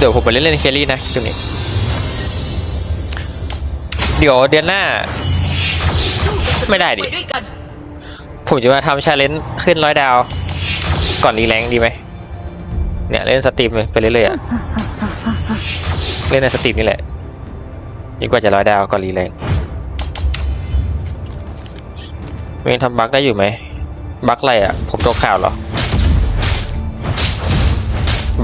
เดี๋ยวผมไปเล่นเล่นแคลรี่นะตรงนี้ เดี๋ยวเดือนหน้า ไม่ได้ดิ ผมจะมาทำชาเลนจ์ขึ้นร้อยดาว ก่อนรีแรงดีไหม เนี่ยเล่นสตรีมไปเรื่อยๆอะเล่นในสตรีมนี่แหละดีกว่าจะร้อยดาวก่อนรีแรงเมงทำบั๊กได้อยู่ไหมบั๊กอะไรอะผมตกข่าวเหรอ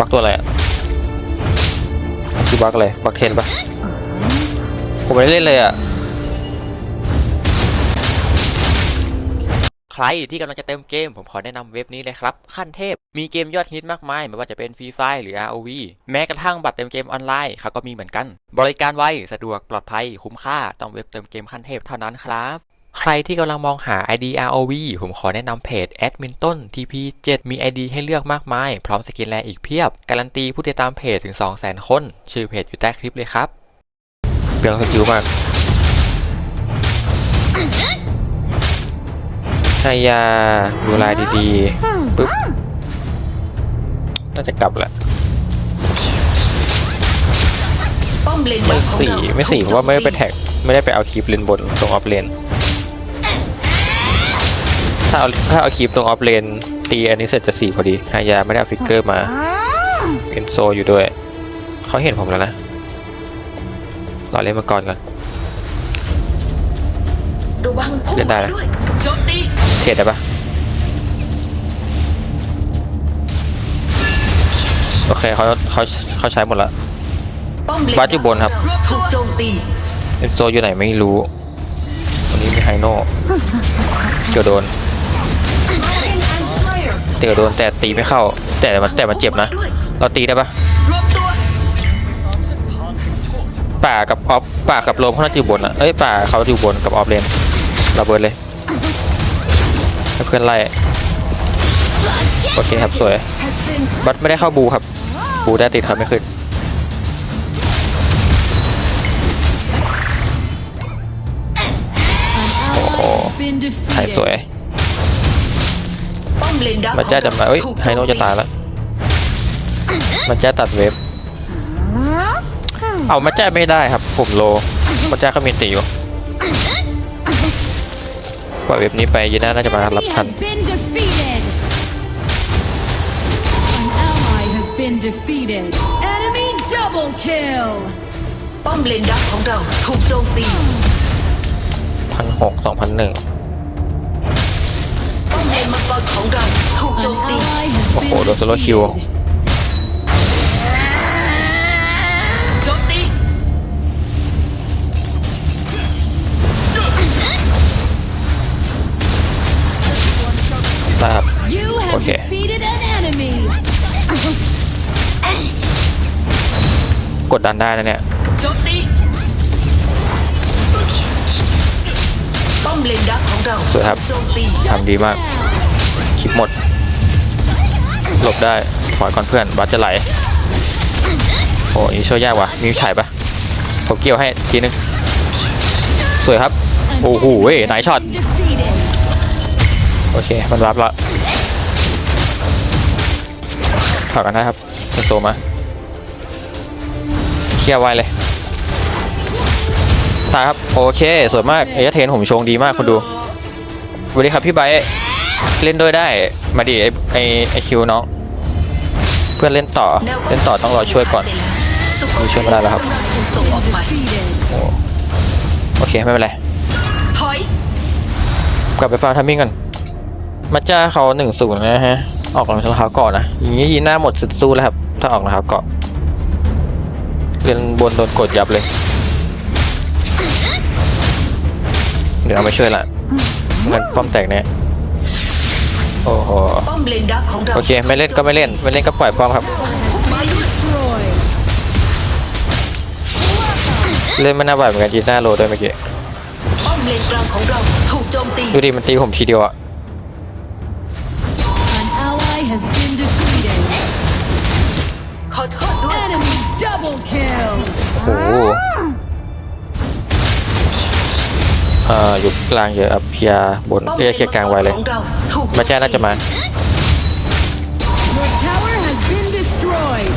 บั๊กตัวอะไรอะ คือบักอะไรบักเทนปะผมไม่ได้เล่นเลยอะ ใครที่กำลังจะเติมเกม ผมขอแนะนำเว็บนี้เลยครับ ขั้นเทพ มีเกมยอดฮิตมากมาย ไม่ว่าจะเป็นฟรีไฟหรือ ROV แม้กระทั่งบัตรเติมเกมออนไลน์เขาก็มีเหมือนกัน บริการไว สะดวก ปลอดภัย คุ้มค่า ต้องเว็บเติมเกมขั้นเทพเท่านั้นครับ ใครที่กำลังมองหา ID ROV ผมขอแนะนำเพจแอดมินต้น TP7 มี ID ให้เลือกมากมาย พร้อมสกินแลอีกเพียบ การันตีผู้ติดตามเพจถึง 200,000 คน ชื่อเพจอยู่ใต้คลิปเลยครับเปลืองสกิลมากให้ยาดูแลดีๆปึ๊บ น่าจะกลับแหละป้อมเลนไม่ดักของสี่เราไม่สี่เพถูกราะว่าไม่ได้ไปโจตีแท็ก ไม่ได้ไปเอาคลิปเลนบนตรงออฟเลน ถ้าเอาถ้าเอาคลิปตรงออฟเลนตีอันนี้เสร็จจะสี่พอดีฮายาไม่ได้เอาฟิกเกอร์มาเอ็นโซอยู่ด้วย เขาเห็นผมแล้วนะรอเล่นมาก่อนก่อนระวังพุ่งเล่นได้นะด้วยโจมตีเทรดได้ปะโอเคเขาเขาเขาใช้หมดแล้วป้อมเลนบัสอยู่บนครับถูกโจมตีเอ็นโซอยู่ไหนไม่รู้วันนี้มีไฮโน่เกี่ยวโดน เกี่ยวโดนแต่ตีไม่เข้า แต่มันแต่มันเจ็บนะ เราตีได้ปะป่ากับออฟป่ากับโรมเขาน่าจะอยู่บนอะเอ้ยป่าเขาอยู่บนกับออฟเลนระเบิดเลยเพื่อนไล่โอเคครับสวยบัตไม่ได้เข้าบูครับ บูได้ติดครับไม่ขึ้น An ally has been ถ่ายสวย defeated. ป้อมเลนดักมันจะจะมาเอ้ยถูกไฮโนจะตายแล้วมันจะตัดเวฟเอามาแจ้ไม่ได้ครับผมโลมาแจ้เขามีตีอยู่ปล่อยเวฟนี้ไปยีน่าน่าจะมารับ He ทัน has been defeated. An ally has been defeated. Enemy double kill. ป้อมเลนดักของเราถูกโจมตีพันหกสองพันหนึ่ง รของเราถูกโจ An มตี ally has โอ้โห been โดนโซโลคิว defeated. โจมตี ทราบ You have Okay. defeated an enemy. กดดันได้นะเนี่ย โจมตี ป้อมเลนดักของเราสวยครับโจมตี ทำดีมากคลิป หมด หลบได้ถอยก่อนเพื่อนบัสจะไหลโอ้ยช่วยยากว่ะมีถ่ายปะผมเกี่ยวให้ทีนึงสวยครับ โอ้โหไหนช็อต โอเค มันรับละถอยกันได้ครับโซมาเคลียร์ไวเลยตายครับ โอเค สวยมาก เอเทนผมชงดีมากคุณดูสวัสดีครับพี่ไบ เล่นด้วยได้ มาดิไอไอไอคิวน้อง เพื่อนเล่นต่อ เล่นต่อต้องรอช่วยก่อนนี่ช่วยไม่ได้แล้วครับ โอเค ไม่เป็นไร กลับไปฟาร์มทัมมิ่งกันมาจ้าเขาหนึ่งศูนย์นะฮะ ออกรองเท้าเกาะนะ อย่างนี้ยีหน้าหมดสุดสู้แล้วครับ ถ้าออกรองเท้าเกาะเรียนบนโดนกดยับเลย เดี๋ยวเอามาช่วยละเงินป้อมแตกแน่ โอ้โหป้อมเลนดักของเราโอเคไม่เล่นก็ไม่เล่นไม่เล่นก็ปล่อยป้อมครับ Destroyed. เล่นไม่น่าไหวเหมือนกันยีหน้าโลด้วยเมื่อกี้ป้อมเลนกลางของเราถูกโจมตีดูดิมันตีผมทีเดียวอะ An ally has been defeated. ขอโทษด้วย Enemy double kill. โอ้โห เอ่ออยู่กลางเยอะครับเคลียร์บนป้อมเรียกเคลียร์กลางไว้เลยของเราถูกมาแจ้น่าจะมา Your tower has been destroyed.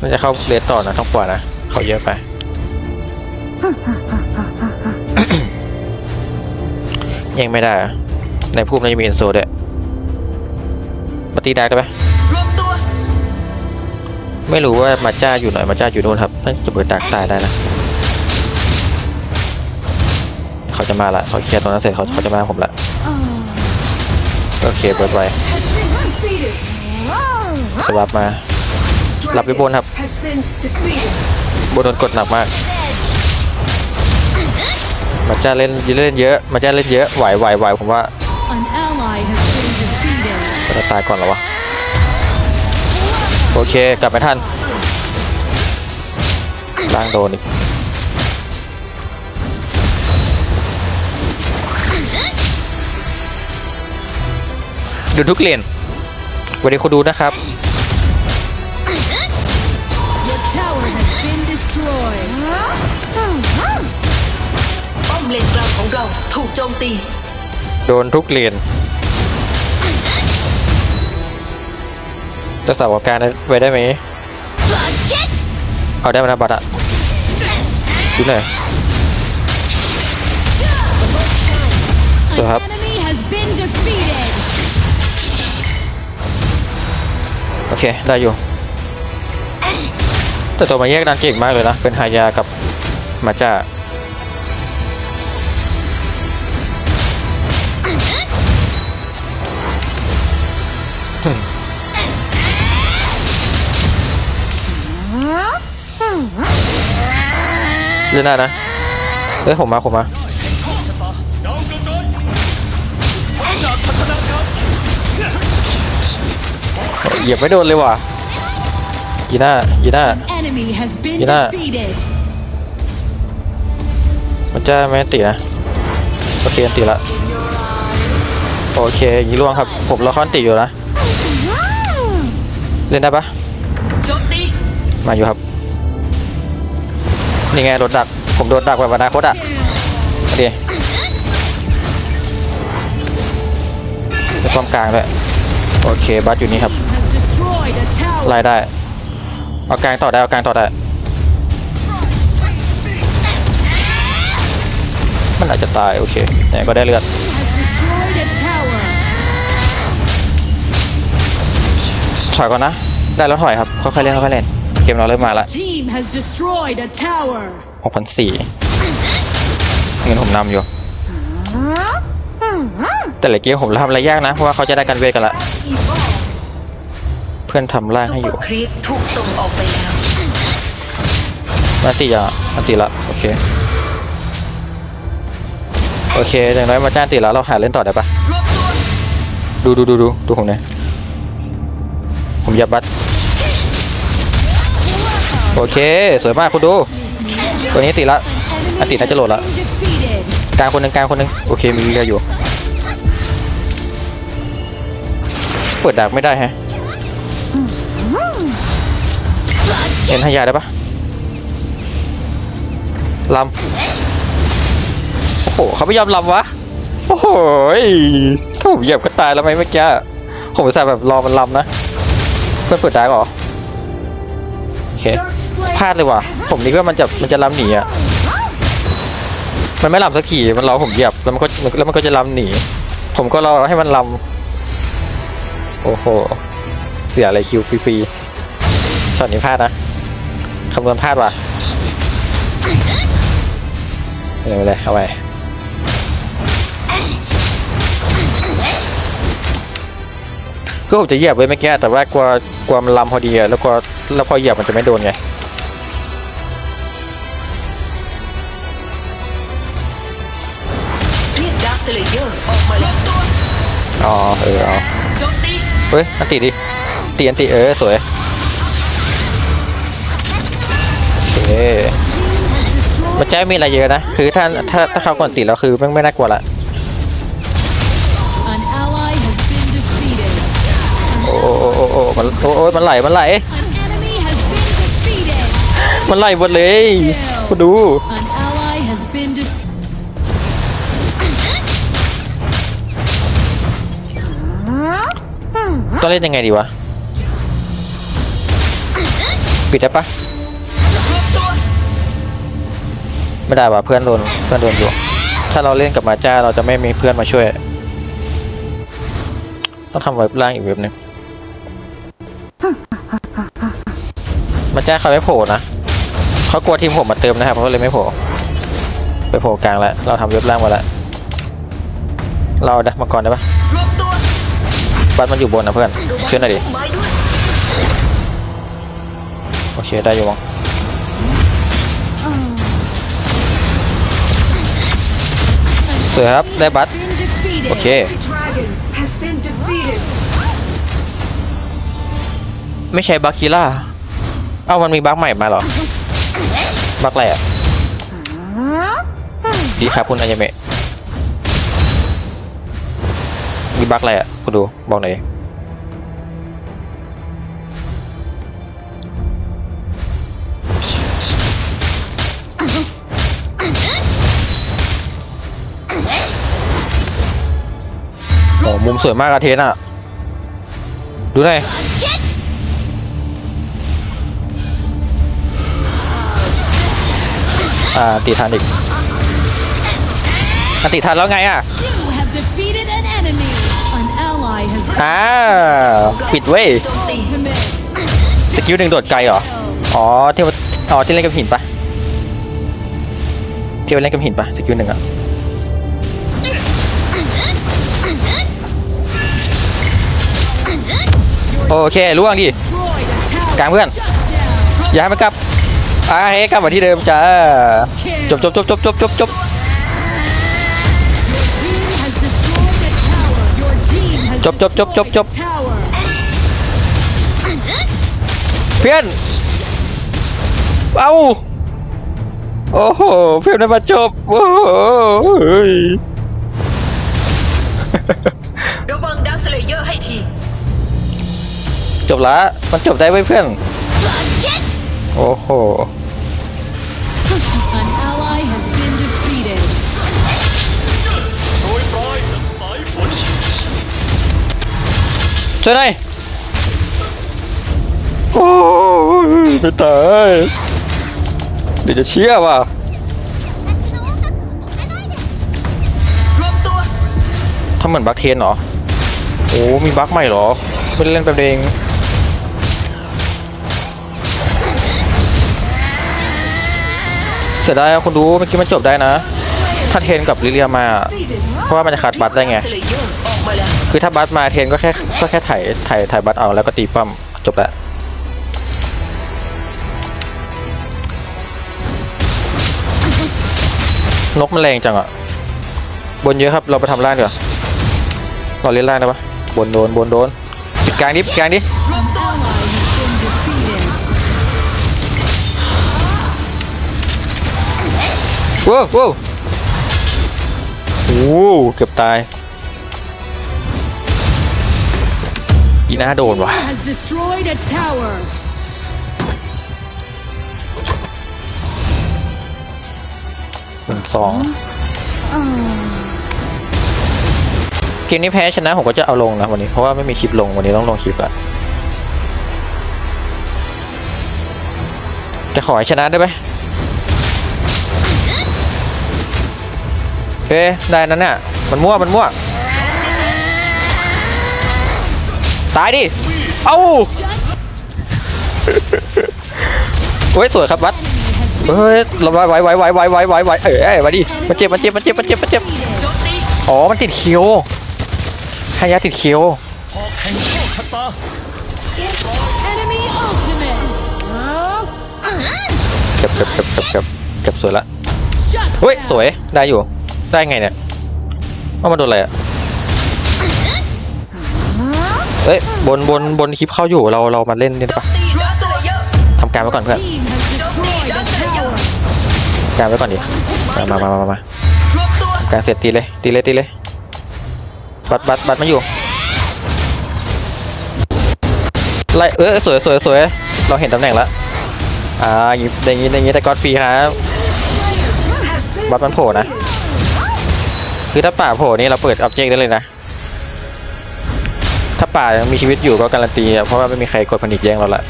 มันจะเข้าเลนต่อนะต้องปล่อยนะเขาเยอะไปยังไม่ได้อะในภูมิน่าจะมีอินโซด้วยปฏิได้ได้ไหมรวมตัวไม่รู้ว่ามาจ้าอยู่ไหนมาจ้าอยู่นู่นครับน่าจะเบิดดักตายได้นะ เขาจะมาละเขาเคลียร์ตรงนั้นเสร็จเขาเขาจะมาผมละโอเคเบิดไวสวับมารับไปบนครับบนโดนกดหนักมากมาจ้าเล่นเล่นเยอะมาจ้าเล่นเยอะไหวไหวไหวผมว่าจะตายก่อนหรอวะโอเคกลับไม่ทันล่างโดนอีก ดูทุกเลนวันนี้คุณดูนะครับ Your tower has been destroyed. ป้อมเลนกลางของเราถูกโจมตี โดนทุกเลนจะสาวการไว้ได้ไหม เอาได้ไหมนะบัตรอะดูหน่อยสวยครับ โอเค ได้อยู่ แต่ตัวมาแยกดันเก่งมากเลยนะ เป็นฮายากับมาจ้าเล่นได้นะเอ้ยผมมาผมมา เหยียบไม่โดนเลยว่ะยีน่ายีน่า Enemy has been Get up. defeated. มันจะไม่ตีนะโอเคอันตีละโอเคยีล่วงครับ ผมรอคอนตีอยู่นะ เล่นได้ปะโจมตีมาอยู่ครับ นี่ไงโดนดัก ผมโดนดักแบบอนาคตอะโอเคในความกลางด้วยโอเคบัสอยู่นี่ครับ ไล่ได้ เอากลางต่อได้ เอากลางต่อได้ มันอาจจะตาย โอเคเนี่ยก็ได้เลือด Has destroyed a tower. ถอยก่อนนะ ได้แล้วถอยครับ ค่อยๆเล่นค่อยๆเล่น เกมเราเริ่มมาละ Team has destroyed a tower. 6,400เงินผมนำอยู่ แต่ละเกมผมทำอะไรยากนะ เพราะว่าเขาจะได้กันเวทกันละเพื่อนทำล่างซุปให้เปออยู่ร์ครีปถูกส่งออกไปแล้ว มาตีอะมาตีละ โอเค โอเคอย่างน้อยมาจ้านตีแล้วเราหาเล่นต่อได้ปะรวมตัวดูดูดูดูดูผมหน่อยผมยับบัตรโอเค สวยมากคุณดู ตัวนี้ตีละ An Ati, enemy has nandiyan, Lola. been defeated. กลางคนหนึ่งกลางคนหนึ่งโอเคมีเรืออยู่ เปิดดักไม่ได้แฮะ เห็นหายาได้ปะลำโอ้โหเขาไม่ยอมลำวะ โอ้โหยถ้าผมเหยียบก็ตายแล้วไหมเมื่อกี้ผมอุตส่แบบรอมันลำนะ เพื่อนเปิดดักหรอโอเคพลาดเลยว่ะ ผมนึกว่ามันจะมันจะลำหนีอะ มันไม่ลำสักทีมันรอผมเหยียบแล้วมันก็แล้วมันก็จะลำหนี ผมก็รอให้มันลำโอ้โห เสียอะไรคิวฟรีๆช็อตนี้พลาดนะคำนวณพลาดว่ะเร็วเลยเอาไปก็ผมจะเหยียบไว้เมื่อกี้แต่ว่ากลัวกลัวมันลำพอดีอะแล้วกลัวแล้วพอเหยียบมันจะไม่โดนไงเรียกดาร์คสเลเยอร์ออกมาแล้วรวมตัวอ๋อเออเอาโจมตีเฮ้ยอันติดิ ตีอันติเออสวยโอเค Has destroyed มันจะไม่มีอะไรเยอะนะ คือถ้าถ้าถ้าเขาก่อนติแล้วคือไม่ไม่น่ากลัวละ An ally has been defeated. โอ้โอ้โอ้โอ้โอ้มันโอ้โอ้ยมันไหลมันไหล An enemy has been defeated. มันไหลหมดเลยคุณดู An ally has been defeated. ต้องเล่นยังไงดีวะ ปิดได้ปะไม่ได้ว่ะเพื่อนโดนเพื่อนโดนอยู่ ถ้าเราเล่นกับมาจ้าเราจะไม่มีเพื่อนมาช่วย ต้องทำเว็บล่างอีกเว็บหนึงมาจ้าเขาไม่โผล่นะเขากลัวทีมผมมาเติมนะครับเขาเลยไม่โผล่ไปโผล่กลางแล้วเราทำเว็บล่างมาแล้วเราดักมาก่อนได้ปะรวบตัวบัตมันอยู่บนนะเพื่อนช่วยหน่อยดิ คได้อยู่มั้งสวยครับ ได้บัต Been defeated. โอเค Dragon has been defeated. ไม่ใช่บัคคิล่า เอ้ามันมีบัคใหม่มาเหรอ บัคอะไรอะ ดีครับคุณอายาเมะมีบัคอะไรอะ คุณดู บอกหน่อย โอ้มุมสวยมากอะเทนอะดูหน่อยอ่าตีทันอีกอะตีทันแล้วไงอะอ่าปิดเว้ยสกิลหนึ่งโดดไกลเหรอ อ๋อที่ว่าอ๋อที่เล่นกับหินปะที่เล่นกับหินปะสกิลหนึ่งอะ โอเคล่วงดิกลางเพื่อน อย่าให้มันกลับอาเฮ้กลับมาที่เดิมจ้าจบจบจบจบจบจบจบจบจบจบจบจบเพื่อน เอาโอ้โห เพื่อนมาจบ โอ้โห จบละมันจบได้ไว้ยเพื่อน โอ้โห An ally has been defeated. ช่วยหน่อยโอ้ยไม่ตายเดี๋ยวจะเชื่อว่ะรวบตัวทำเหมือนบัคเทนเหรอ โอ้ มีบัคใหม่เหรอไม่ได้เล่นแป๊บเดยว เสียดายคุณดูเมื่อกี้มันจบได้นะ ถ้าเทนกับลิเลียมา เพราะว่ามันจะขาดบัตได้ไง คือถ้าบัตมาเทนก็แค่ก็แค่ถ่ายถ่ายถ่ายบัตเอาแล้วก็ตีปั้มจบละนกมันแรงจังอะบนเยอะครับเราไปทำล่างดีกว่าเราเล่นล่างได้ปะบนโดนบนโดนปิดกลางดิปิดกลางดิ ว้าวว้าวโอ้เกือบตาย อีน่าโดนว่ะ Has destroyed a tower. หนึ่งสองเกมนี้แพ้ชนะผมก็จะเอาลงนะวันนี้เพราะว่าไม่มีคลิปลงวันนี้ต้องลงคลิปละจะขอให้ชนะได้ไหม เฮ้ยได้นั้นน่ะมันมั่วมันมั่วตายดิเอ้าโอ้ยสวยครับวัดเฮ้ยเราไว้ไว้ไว้ไว้ไว้ไว้ไว้ไว้เอ้ยเอ้ยมาดิมันเจ็บมันเจ็บมันเจ็บมันเจ็บมันเจ็บอ๋อมันติดคิวฮายาติดคิวเก็บเก็บเก็บเก็บเก็บสวยละเฮ้ยสวยได้อยู่ ได้ไงเนี่ยว่ามันโดนอะไรอะเฮ้ยบนบนบนคลิปเข้าอยู่เราเรามาเล่นนี่ได้ปะทำการไว้ก่อนเพื่อนการไว้ก่อนดิมามามามามาการเสร็จตีเลยตีเลยตีเลยบัตรบัตรบัตรไม่อยู่ไล่เออสวยสวยสวยเราเห็นตำแหน่งแล้วอ่าอย่างงี้อย่างงี้อย่างงี้แต่ก็อดฟรีครับบัตรมันโผล่นะ คือถ้าป่าโผล่นี่เราเปิดออบเจกต์ได้เลยนะ ถ้าป่ายังมีชีวิตอยู่ก็การันตีเพราะว่าไม่มีใครกดผนิกแย่งเราละ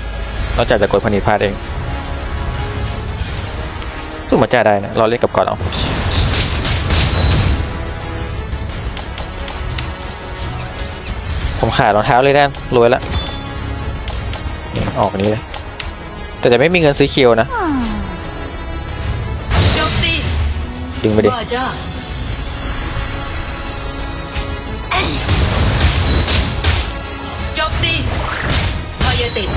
นอกจากจะกดพนิดพลาดเองสู้มาจ้าได้นะเราเล่นกับก่อนเอาผมขายรองเท้าเลยแน่นรวยแล้วออกนี้เลยแต่จะไม่มีเงินซื้อคิวนะดึงไปดิ ติด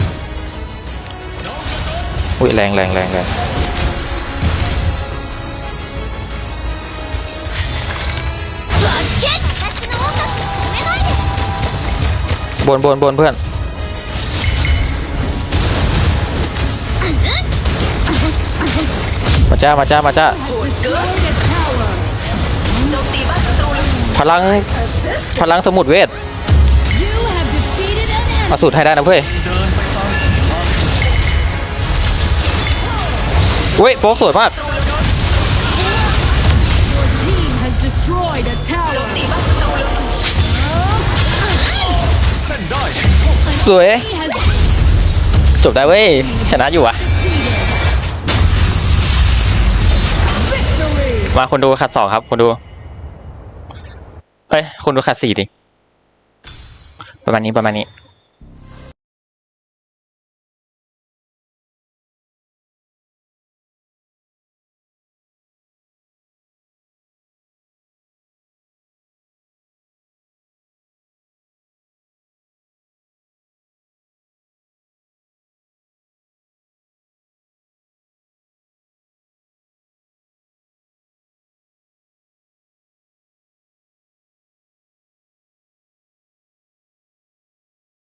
อุ้ยแรงแรงแรงแรงบนบนบนเพื่อนมาจ้ามาจ้ามาจ้าโหดเกิน Destroyed a tower. โจมตีบ้านศัตรูเลยพลัง Assist. พลังสมุดเวท You have defeated an enemy. มาสูตรให้ได้นะเพื่อน อุ้ยโป๊กสวยมาก Your team has destroyed a โจม tower. ตีบ้านศัตรูเลยสวย He has จบได้เว้ย ชนะอยู่อะ victory. มาคนดูขัดสองครับ คนดูเอ้ยคนดูขัดสี่ดิประมาณนี้ประมาณนี้